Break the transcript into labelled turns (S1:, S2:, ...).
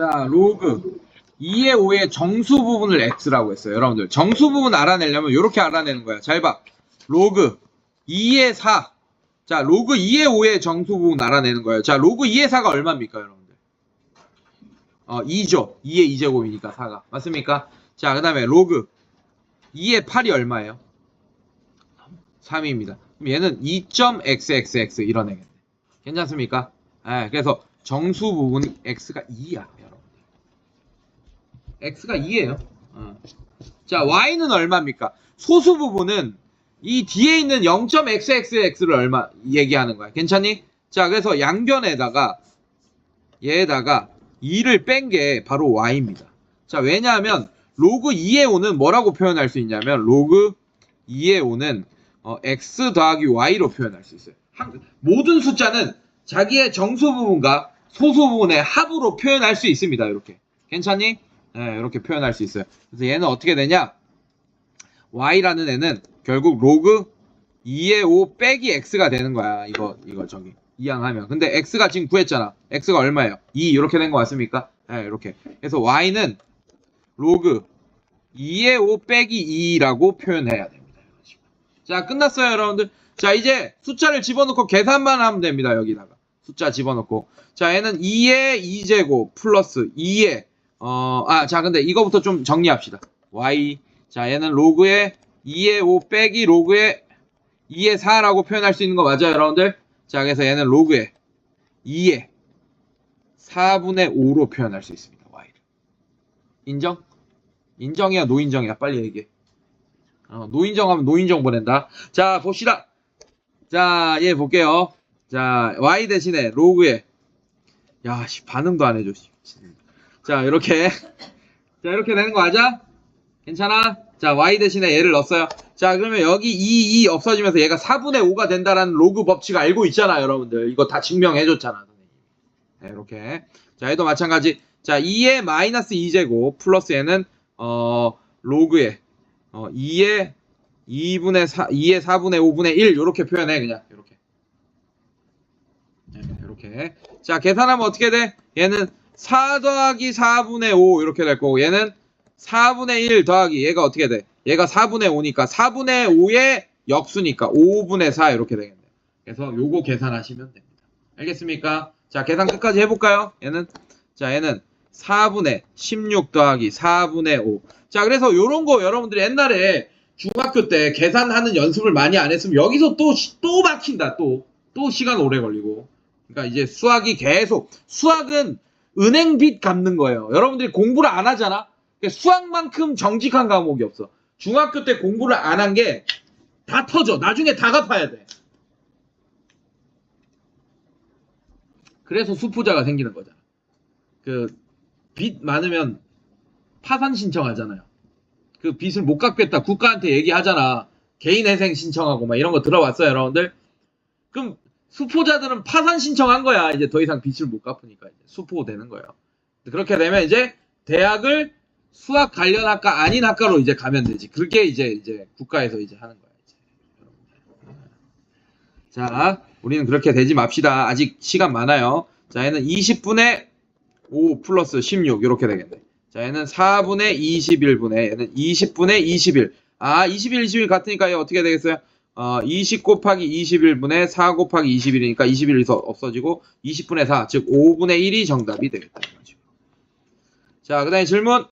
S1: 자, 로그 2의 5의 정수 부분을 x라고 했어요. 여러분들 정수 부분 알아내려면 이렇게 알아내는 거야. 잘 봐. 로그 2의 4. 자, 로그 2의 5의 정수 부분 알아내는 거예요. 자, 로그 2의 4가 얼마입니까, 여러분들? 어, 2죠. 2의 2제곱이니까 4가. 맞습니까? 자, 그 다음에 로그 2의 8이 얼마예요? 3입니다. 그럼 얘는 2.xxx 이런 애겠네. 괜찮습니까? 예, 그래서 정수 부분 x가 2야, 여러분. x가 2예요. 어. 자, y는 얼마입니까? 소수 부분은 이 뒤에 있는 0.xxx를 얼마 얘기하는 거야. 괜찮니? 자, 그래서 양변에다가 얘에다가 2를 뺀 게 바로 y입니다. 자, 왜냐하면 로그 2의 5는 뭐라고 표현할 수 있냐면 로그 2의 5는 어, x 더하기 y로 표현할 수 있어요. 한- 모든 숫자는 자기의 정수 부분과 소수 부분의 합으로 표현할 수 있습니다. 이렇게. 괜찮니? 네, 이렇게 표현할 수 있어요. 그래서 얘는 어떻게 되냐? y라는 애는 결국 로그 2의 5 빼기 x가 되는 거야. 이거 이거 저기 이항하면. 근데 x가 지금 구했잖아. x가 얼마예요? 2 이렇게 된 거 맞습니까? 네, 이렇게. 그래서 y는 로그 2의 5 빼기 2라고 표현해야 됩니다. 자, 끝났어요, 여러분들. 자, 이제 숫자를 집어넣고 계산만 하면 됩니다. 여기다가. 숫자 집어넣고. 자, 얘는 2의 2제곱 플러스 2의 어, 아, 자, 근데 이거부터 좀 정리합시다. y. 자, 얘는 로그의 2의 5 빼기 로그의 2의 4라고 표현할 수 있는 거 맞아요, 여러분들? 자, 그래서 얘는 로그의 2의 4분의 5로 표현할 수 있습니다. y를. 인정? 인정이야, 노인정이야? 빨리 얘기해. 어, 노인정하면 노인정 보낸다. 자, 봅시다. 자, 얘 볼게요. 자, y 대신에 로그에 야, 씨, 반응도 안 해줘. 씨. 자, 이렇게 자, 이렇게 되는 거 맞아? 괜찮아? 자, y 대신에 얘를 넣었어요. 자, 그러면 여기 2, 2 없어지면서 얘가 4분의 5가 된다라는 로그 법칙 알고 있잖아, 여러분들. 이거 다 증명해 줬잖아, 선생님. 네, 이렇게. 자, 얘도 마찬가지. 자, 2의 마이너스 2제곱 플러스 얘는 어, 로그의 어, 2의 2분의 4, 2의 4분의 5분의 1 이렇게 표현해 그냥 이렇게. 자, 계산하면 어떻게 돼? 얘는 4 더하기 4분의 5 이렇게 될 거고 얘는 4분의 1 더하기 얘가 어떻게 돼? 얘가 4분의 5니까 4분의 5의 역수니까 5분의 4 이렇게 되겠네요. 그래서 요거 계산하시면 됩니다. 알겠습니까? 자, 계산 끝까지 해볼까요? 얘는 자, 얘는 4분의 16 더하기 4분의 5. 자, 그래서 요런 거 여러분들이 옛날에 중학교 때 계산하는 연습을 많이 안 했으면 여기서 또, 시- 또 막힌다, 또. 또 시간 오래 걸리고. 그러니까 이제 수학이 계속, 수학은 은행 빚 갚는 거예요. 여러분들이 공부를 안 하잖아? 그러니까 수학만큼 정직한 과목이 없어. 중학교 때 공부를 안 한 게 다 터져. 나중에 다 갚아야 돼. 그래서 수포자가 생기는 거잖아. 그, 빚 많으면 파산 신청하잖아요. 그 빚을 못 갚겠다. 국가한테 얘기하잖아. 개인 회생 신청하고 막 이런 거 들어봤어요, 여러분들? 그럼 수포자들은 파산 신청한 거야. 이제 더 이상 빚을 못 갚으니까 이제 수포 되는 거예요. 그렇게 되면 이제 대학을 수학 관련 학과 아닌 학과로 이제 가면 되지. 그렇게 이제 이제 국가에서 이제 하는 거야. 이제. 자, 우리는 그렇게 되지 맙시다. 아직 시간 많아요. 자, 얘는 20분의 5 플러스 16 이렇게 되겠네. 자, 얘는 4분의 21분의 얘는 20분의 21. 아, 21, 21 같으니까 얘 어떻게 되겠어요? 어, 20 곱하기 21분의 4 곱하기 21이니까 21에서 없어지고 20분의 4, 즉 5분의 1이 정답이 되겠다. 자, 그 다음에 질문.